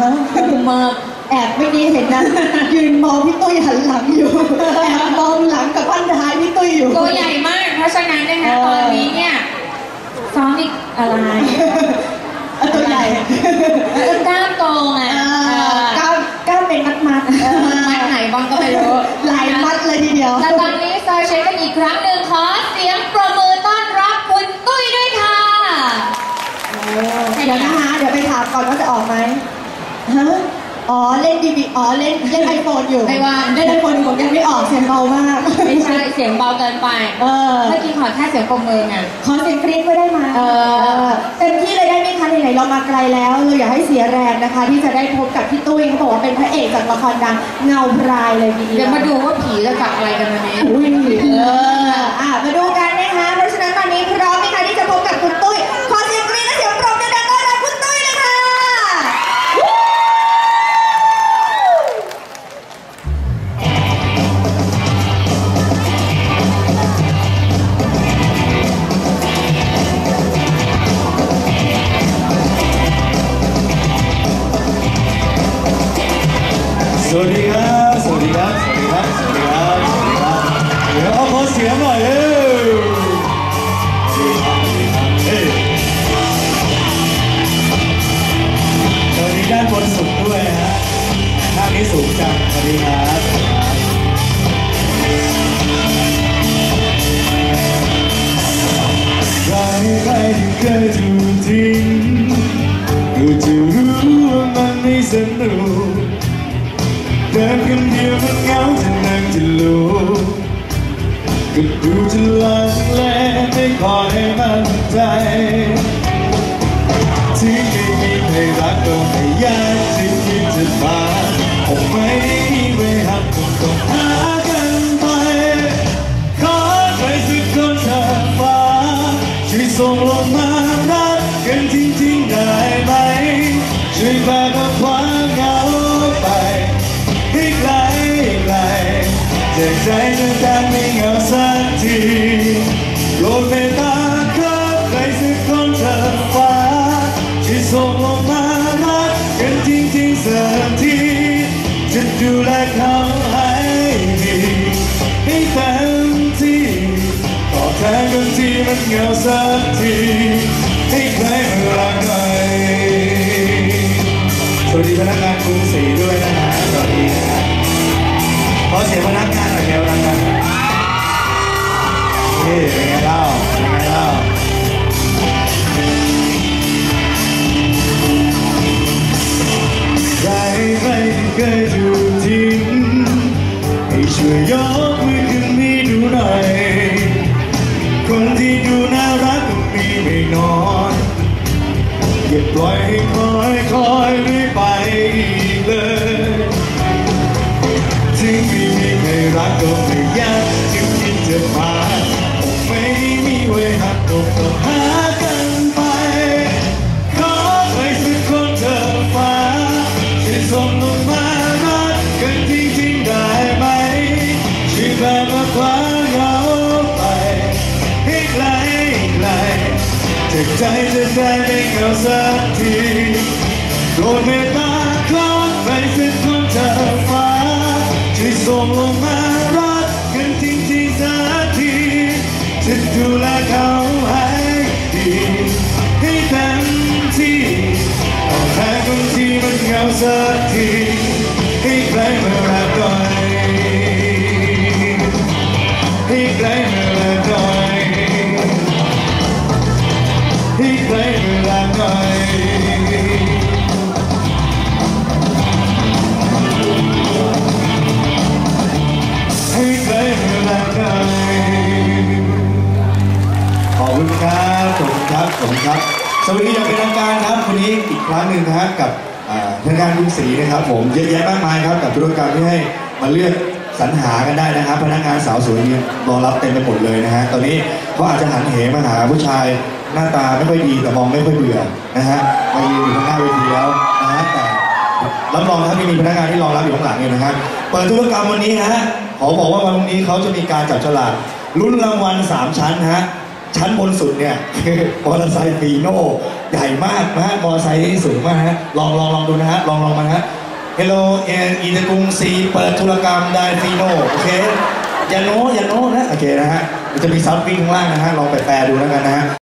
ฮะมากแอบเมื่อกี้เห็นนะยืนมองพี่ตุ้ยหันหลังอยู่แอบมองหลังกับบ้านท้ายพี่ตุ้ยอยู่ตัวใหญ่มาก เพราะฉะนั้นนะคะเออตอนนี้เนี่ยซ้อมอีกอะไรเออตัวใหญ่กล้ามโตไงอ่ากล้ามกล้ามเป็นมัดมัดๆเออมัดไหนบ้างก็ไม่รู้หลายมัดเลยทีเดียวแต่ตอนนี้ซอยเช็คกันอีกครั้งหนึ่งขอเสียงประมือต้อนรับคุณตุ้ยด้วยค่ะเดี๋ยวนะคะเดี๋ยวไปถามก่อนว่าจะออกไหมฮะ อ๋อเล่นดีบีอ๋อเล่นเล่นไอโฟนอยู่ไม่ว่า เล่นไอโฟนอยู่ผมยังไม่ออกเสียงเบามาก ไม่ใช่เสียงเบาเกินไป เออ เมื่อกี้ขอแค่เสียงปรบมือไงขอเสียงกรี๊ดไว้ได้ไหมเออเต็มที่เลยได้ไหมคะไหนๆเรามาไกลแล้วเราอย่าให้เสียแรงนะคะ ที่จะได้พบกับพี่ตุ้ยเขาบอกว่าเป็นพระเอกจากละครดังเงาพรายเลยทีเดียวเดี๋ยวมาดูว่าผีจะจับอะไรกันวันนี้อุ้ยเอออะมาดูกันนะคะเพราะฉะนั้นตอนนี้พร้อมไหมคะ สวัสดีครับ สวัสดีครับ สวัสดีครับ สวัสดีครับ สวัสดีครับเดี๋ยวเอาขอเสียงหน่อยเร็วสวัสดีครับ สวัสดีครับเฮ้ยสวัสดีด้านบนสุดด้วยนะฮะข้างนี้สูงจังสวัสดีครับสวัสดีครับใครใครที่เคยถูกทิ้งก็จะรู้ว่ามันไม่สนุก ดินคนเดียวมันเหงาจะนั่งจะลุกก็ดูจะลังเลไม่คอยมั่นใจที่ไม่มีใครรักก็ไม่ยากจะคิดจะมาคงไม่ได้มีไว้หักคงต้องหากันไป ขอใครสักคนเธอฟ้าช่วยส่งลงมารักกันจริงๆได้ไหมช่วยแบก จากใจจะได้ไม่เหงาสักทีโปรดเมตตาครับใครสักคนเธอฟ้าช่ส่งลงมารักกันจริงๆสักทีจะดูแลเขาให้ดีให้เต็มที่ตอบแทนกันที่มันเหงาสักทีให้ใครมารักใครสวัสดีพนักงานกรุงศรีด้วยนะฮะสวัสดีนะฮะขอเสียงพนักงาน หน่อยแกพนักงานนี่เป็นไงเล่าเป็นไงเล่าใครไม่เคยถูกทิ้งให้ช่วยยกมือขึ้นให้ดูหน่อย คนที่ดูน่ารักก็มีไม่น้อยอย่าปล่อยให้คอยคอยเรื่ไปเลย รักก็ไม่ยากจะคิดจะมาไม่มีไว้หักก็ต้องหากันไป ขอใครสักคนเธอฟ้าช่วยส่งลงมารักกันจริงๆได้ไหมช่วยแบมาควาเหงาไปให้ไกลไกลจากใจจะได้ไม่เหงาสักทีโปรดเมตตาขอใครสักคนเธอฟ้าช่วยส่งลงมา สักทีให้ใครมารักหน่อยให้ใครมารักหน่อยให้ใครมารักหน่อยให้ใครมารักหน่อยขอบคุณครับขอบคุณครับขอบคุณครับสวัสดีอย่างเป็นทางการครับวันนี้อีกครั้งหนึ่งนะฮะกับ การกรุงศรีนะครับ ผมเยอะแยะมากมายครับกับธุรกรรมที่ให้มาเลือกสรรหากันได้นะครับ พนักงานสาวสวยยืนรอรับเต็มไปหมดเลยนะฮะตอนนี้เขาอาจจะหันเหมาหาผู้ชายหน้าตาไม่ค่อยดีแต่มองไม่ค่อยเบื่อนะฮะมายืนอยู่ข้างหน้าเวทีแล้วนะฮะแต่รับรองนะครับมีพนักงานที่รอรับอยู่ข้างหลังอยู่นะครับเปิดธุรกรรมวันนี้ฮะขอบอกว่าวันนี้เขาจะมีการจับฉลากลุ้นรางวัลสามชั้นฮะ ชั้นบนสุดเนี่ยคือมอเตอร์ไซค์ฟีโน่ใหญ่มากนะฮะมอเตอร์ไซค์สูงมากฮะลองลองลองดูนะฮะลองลองมานะฮะ Hello เออีตกรุงซีเปิดธุรกรรมได้ฟีโน่โอเคอย่าโน้อย่าโน้นะโอเคนะฮะมันจะมีซับวิ่งข้างล่างนะฮะลองไปแปลดูแล้วกันนะฮะ